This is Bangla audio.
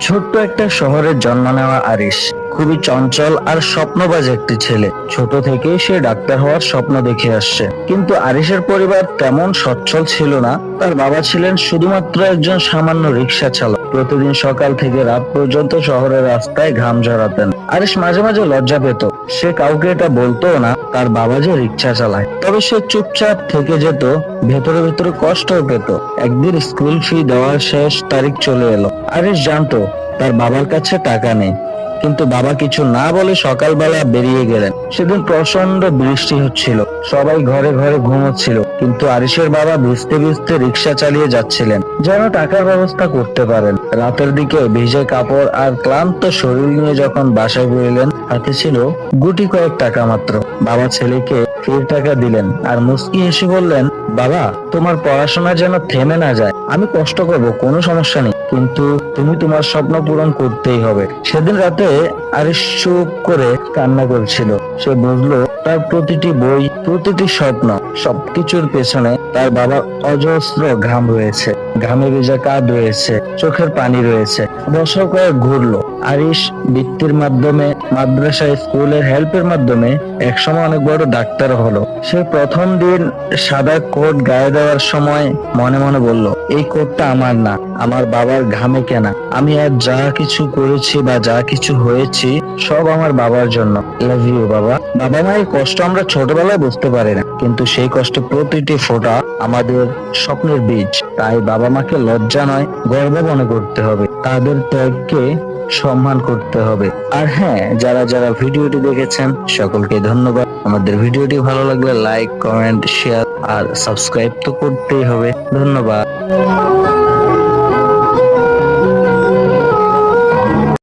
ছোট্ট একটা শহরে জন্ম নেওয়া আরিস খুবই চঞ্চল আর স্বপ্নবাজ একটি ছেলে। ছোট থেকে সে ডাক্তার হওয়ার স্বপ্ন দেখে আসছে। কিন্তু আরিসের পরিবার তেমন সচ্ছল ছিল না। তার বাবা ছিলেন শুধুমাত্র একজন সামান্য রিক্সা চালক প্রতিদিন সকাল থেকে রাত পর্যন্ত শহরের রাস্তায় ঘাম ঝরাতেন। আরিশ মাঝে মাঝে লজ্জা পেত। সে কাউকে এটা বলতো না, তার বাবা যে রিক্সা চালায়। তবে সে চুপচাপ থেকে যেত, ভেতরে ভেতরে কষ্ট পেত। একদিন স্কুল ফি দেওয়ার শেষ তারিখ চলে এলো। আরেশ জানতো, তার বাবার কাছে টাকা নেই। কিন্তু বাবা কিছু না বলে সকালবেলা বেরিয়ে গেলেন। সেদিন প্রচণ্ড বৃষ্টি হচ্ছিল। সবাই ঘরে ঘরে ঘুমোচ্ছিল, কিন্তু আরিশের বাবা ভিজতে ভিজতে রিক্সা চালিয়ে যাচ্ছিলেন, যেন টাকার ব্যবস্থা করতে পারেন। রাতের দিকে ভিজে কাপড় আর ক্লান্ত শরীর নিয়ে যখন বাসায় ফিরলেন, হাতে ছিল গুটি কয়েক টাকা মাত্র। বাবা ছেলেকে ফের টাকা দিলেন আর মুস্কি হেসে বললেন, বাবা, তোমার পড়াশোনা যেন থেমে না যায়। আমি কষ্ট করব, কোনো সমস্যা নেই। কিন্তু তুমি তোমার স্বপ্ন পূরণ করতেই হবে। সেদিন রাতে আরিশ চুপ করে কান্না করছিল। সে বুঝলো তার প্রতিটি বই প্রতিটি স্বপ্ন সবকিছুর পেছনে তার বাবার অজস্র ঘাম রয়েছে। ঘামে ভেজা কাঁধ রয়েছে, চোখের পানি রয়েছে বছর কয়েক ঘুরলো। আরিশ বৃত্তির মাধ্যমে, মাদ্রাসা স্কুলের হেল্পের মাধ্যমে একসময় অনেক বড় ডাক্তার হলো। সে প্রথম দিন সাদা কোট গায়ে দেওয়ার সময় মনে মনে বলল, এই কোটটা আমার না, আমার বাবার ঘামে কেনা। আমি আর যা কিছু করেছি বা যা কিছু হয়েছি সব আমার বাবার জন্য। লাভ ইউ বাবা। বাবা মায়ের কষ্ট আমরা ছোটবেলায় বুঝতে পারি না। কিন্তু সেই কষ্ট প্রতিটি ফোটা আমাদের স্বপ্নের বীজ। তাই বাবা মাকে লজ্জা নয়, গর্ব মনে করতে হবে। তাদের ত্যাগকে সম্মান করতে হবে। আর হ্যাঁ যারা যারা ভিডিওটি দেখেছেন, সকলকে ধন্যবাদ। আমাদের ভিডিওটি ভালো লাগলে লাইক কমেন্ট শেয়ার আর সাবস্ক্রাইব তো করতেই হবে। ধন্যবাদ।